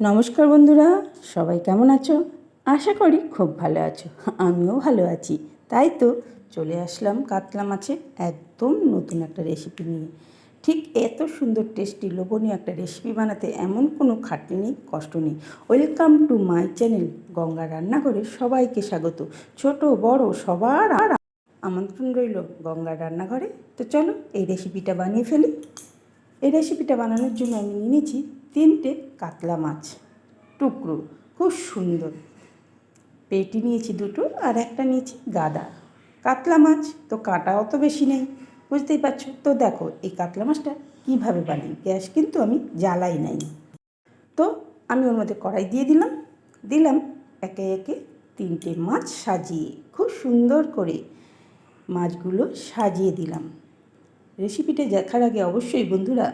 নমস্কার বন্ধুরা, সবাই কেমন আছো? আশা করি খুব ভালো আছো। আমিও ভালো আছি। তাই তো চলে আসলাম কাতলা মাছের একদম নতুন একটা রেসিপি নিয়ে। ঠিক এত সুন্দর টেস্টি লোভনীয় একটা রেসিপি বানাতে এমন কোনো খাটনি নেই, কষ্ট নেই। Welcome to my channel Ganga রান্নাঘরে সবাইকে স্বাগত। ছোট, বড়, সবার আর আমন্ত্রণ রইল গঙ্গার রান্নাঘরে। তো চলো এই রেসিপিটা বানিয়ে ফেলি। এই রেসিপিটা বানানোর জন্য আমি নিয়েছি তিনটে কাতলা মাছ, টুকরো, খুব সুন্দর। পেটি নিয়েছি দুটো আর একটা নিয়েছি গাদা। কাতলা মাছ তো কাঁটা অত বেশি নেই, বুঝতেই পারছ? তো দেখো, এই কাতলা মাছটা কীভাবে বানাই? গ্যাস কিন্তু আমি জ্বালাই নাই। তো আমি ওর মধ্যে কড়াই দিয়ে দিলাম দিলাম একে একে তিনটে মাছ সাজিয়ে, খুব সুন্দর করে মাছগুলো সাজিয়ে দিলাম। রেসিপিটা দেখার আগে অবশ্যই বন্ধুরা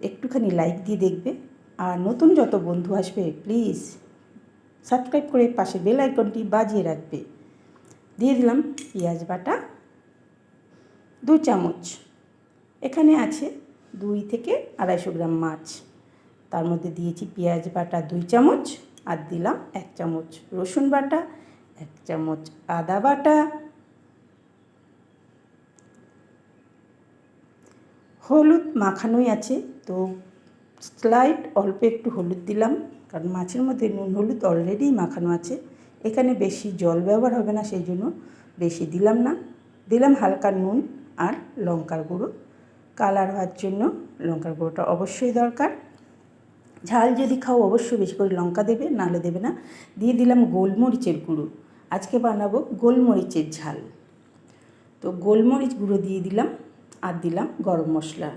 একটুখানি লাইক দিয়ে দেখবে। আর নতুন যত বন্ধু আসবে প্লিজ সাবস্ক্রাইব করে পাশে বেল আইকনটি বাজিয়ে রাখবে। দিয়ে দিলাম পেঁয়াজ বাটা, দু চামচ। এখানে আছে দুই থেকে আড়াইশো গ্রাম মাছ। তার মধ্যে দিয়েছি পেঁয়াজ বাটা দুই চামচ আর দিলাম এক চামচ রসুন বাটা, এক চামচ আদা বাটা। হলুদ মাখানোই আছে, তো স্লাইড অল্প একটু হলুদ দিলাম, কারণ মাছের মধ্যে নুন হলুদ অলরেডি মাখানো আছে। এখানে বেশি জল ব্যবহার হবে না, সেই জন্য বেশি দিলাম না। দিলাম হালকা নুন আর লঙ্কার গুঁড়ো। কালার হওয়ার জন্য লঙ্কার গুঁড়োটা অবশ্যই দরকার। ঝাল যদি খাও অবশ্যই বেশি করে লঙ্কা দেবে, নাহলে দেবে না। দিয়ে দিলাম গোলমরিচের গুঁড়ো। আজকে বানাবো গোলমরিচের ঝাল। তো গোলমরিচ গুঁড়ো দিয়ে দিলাম। আর দিলাম গরম মশলা।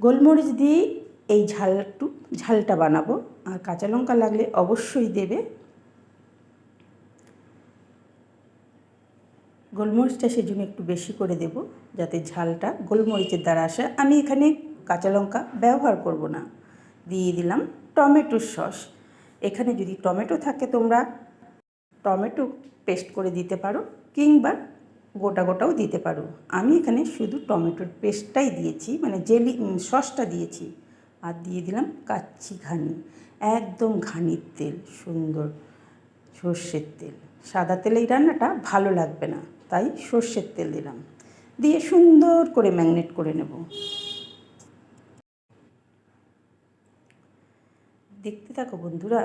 গোলমরিচ দিয়ে এই ঝাল একটু ঝালটা বানাবো। আর কাঁচা লঙ্কা লাগলে অবশ্যই দেবে। গোলমরিচটা সেজন্য একটু বেশি করে দেব, যাতে ঝালটা গোলমরিচের দ্বারা আসে। আমি এখানে কাঁচা লঙ্কা ব্যবহার করব না। দিয়ে দিলাম টমেটোর সস। এখানে যদি টমেটো থাকে তোমরা টমেটো পেস্ট করে দিতে পারো, কিংবা গোটা গোটাও দিতে পারো। আমি এখানে শুধু টমেটোর পেস্টটাই দিয়েছি মানে জেলি সসটা দিয়েছি। আর দিয়ে দিলাম কাচ্চি ঘানি, একদম ঘানির তেল, সুন্দর সর্ষের তেল। সাদা তেলে এই রান্নাটা ভালো লাগবে না, তাই সর্ষের তেল দিলাম। দিয়ে সুন্দর করে ম্যাগনেট করে নেব। দেখতে থাকো বন্ধুরা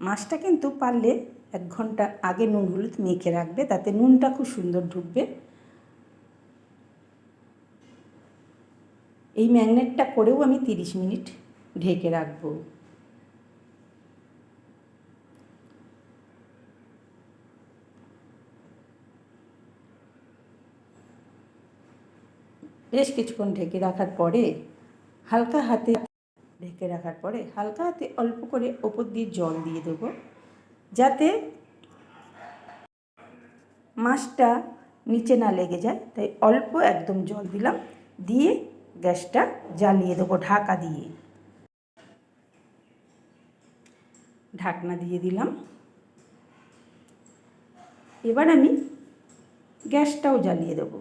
মাছটা কিন্তু পারলে এক ঘণ্টা আগে নুন হলুদ মেখে রাখবে, তাতে নুনটা খুব সুন্দর ঢুকবে। এই ম্যাগনেটটা করেও আমি তিরিশ মিনিট ঢেকে রাখব। বেশ কিছুক্ষণ ঢেকে রাখার পরে হালকা হাতে ঢেকে রাখার পরে হালকা হাতে অল্প করে ওপর দিয়ে জল দিয়ে দেবো, যাতে মাছটা নিচে না লেগে যায়। তাই অল্প একদম জল দিলাম, দিয়ে গ্যাসটা জ্বালিয়ে দেবো ঢাকা দিয়ে। ঢাকনা দিয়ে দিলাম। এবার আমি গ্যাসটাও জ্বালিয়ে দেব।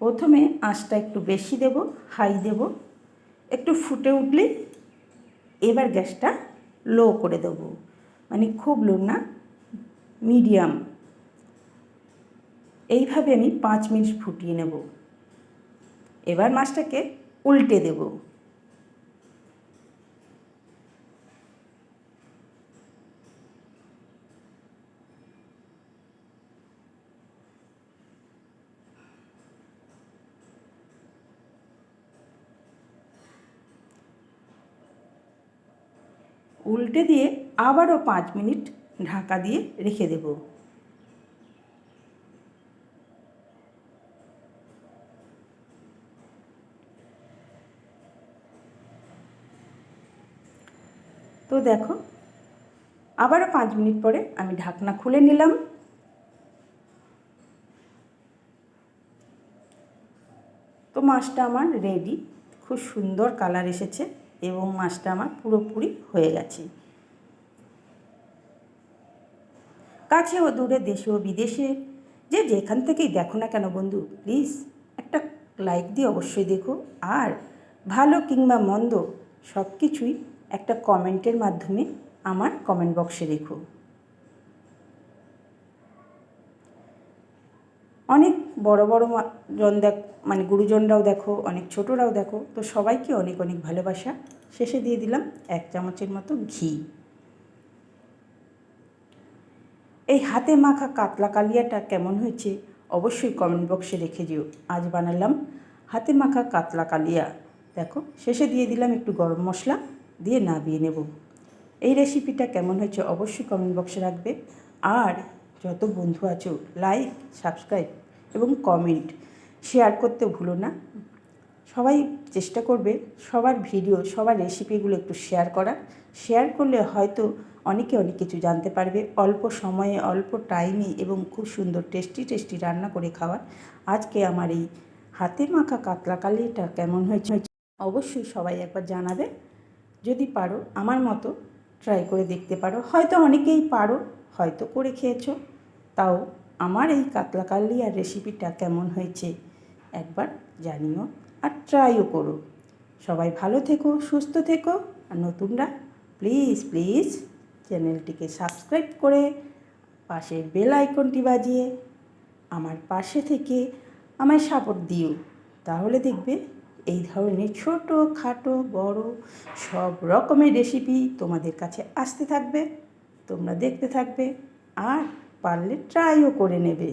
প্রথমে আঁচটা একটু বেশি দেব, হাই দেব। একটু ফুটে উঠলে এবার গ্যাসটা লো করে দেবো। মানে খুব লো না, মিডিয়াম। এইভাবে আমি পাঁচ মিনিট ফুটিয়ে নেব। এবার মাছটাকে উল্টে দেব। উল্টে দিয়ে আবারও পাঁচ মিনিট ঢাকা দিয়ে রেখে দেব। তো দেখো, আবারও পাঁচ মিনিট পরে আমি ঢাকনা খুলে নিলাম। তো মাছটা আমার রেডি খুব সুন্দর কালার এসেছে। এবং মাছটা আমার পুরোপুরি হয়ে গেছে। কাছে ও দূরে দেশে ও বিদেশে যে যেখান থেকেই দেখো না কেন বন্ধু প্লিজ একটা লাইক দিয়ে অবশ্যই দেখো। আর ভালো কিংবা মন্দ সব কিছুই একটা কমেন্টের মাধ্যমে আমার কমেন্ট বক্সে রেখো। অনেক বড় বড় জন দেখ মানে গুরুজনরাও দেখো, অনেক ছোটরাও দেখো, তো সবাইকে অনেক অনেক ভালোবাসা। শেষে দিয়ে দিলাম এক চামচের মতো ঘি। এই হাতে মাখা কাতলা কালিয়াটা কেমন হয়েছে অবশ্যই কমেন্ট বক্সে রেখে যেও আজ বানালাম হাতে মাখা কাতলা কালিয়া। দেখো, শেষে দিয়ে দিলাম একটু গরম মশলা, দিয়ে নাবিয়ে নেব। এই রেসিপিটা কেমন হয়েছে অবশ্যই কমেন্ট বক্সে রাখবে। আর যত বন্ধু আছো লাইক সাবস্ক্রাইব এবং কমেন্ট শেয়ার করতে ভুলো না। সবাই চেষ্টা করবে সবার ভিডিও সবার রেসিপিগুলো একটু শেয়ার করার। শেয়ার করলে হয়তো অনেকে অনেক কিছু জানতে পারবে। অল্প সময়ে, অল্প টাইমে এবং খুব সুন্দর টেস্টি টেস্টি রান্না করে খাওয়ার। আজকে আমার এই হাতে মাখা কাতলা কালিটা কেমন হয়েছে? অবশ্যই সবাই একবার জানাবে। যদি পারো, আমার মতো ট্রাই করে দেখতে পারো। হয়তো অনেকেই পারো, হয়তো করে খেয়েছো। তাও আমার এই কাতলা কালিয়ার রেসিপিটা কেমন হয়েছে একবার জানিও আর ট্রাইও করো। সবাই ভালো থেকো, সুস্থ থেকো আর নতুনরা প্লিজ প্লিজ চ্যানেলটিকে সাবস্ক্রাইব করে পাশের বেল আইকনটি বাজিয়ে আমার পাশে থেকে আমায় সাপোর্ট দিও। তাহলে দেখবে এই ধরনের ছোট, খাটো, বড় সব রকমের রেসিপি তোমাদের কাছে আসতে থাকবে, তোমরা দেখতে থাকবে আর পারলে ট্রাইও করে নেবে।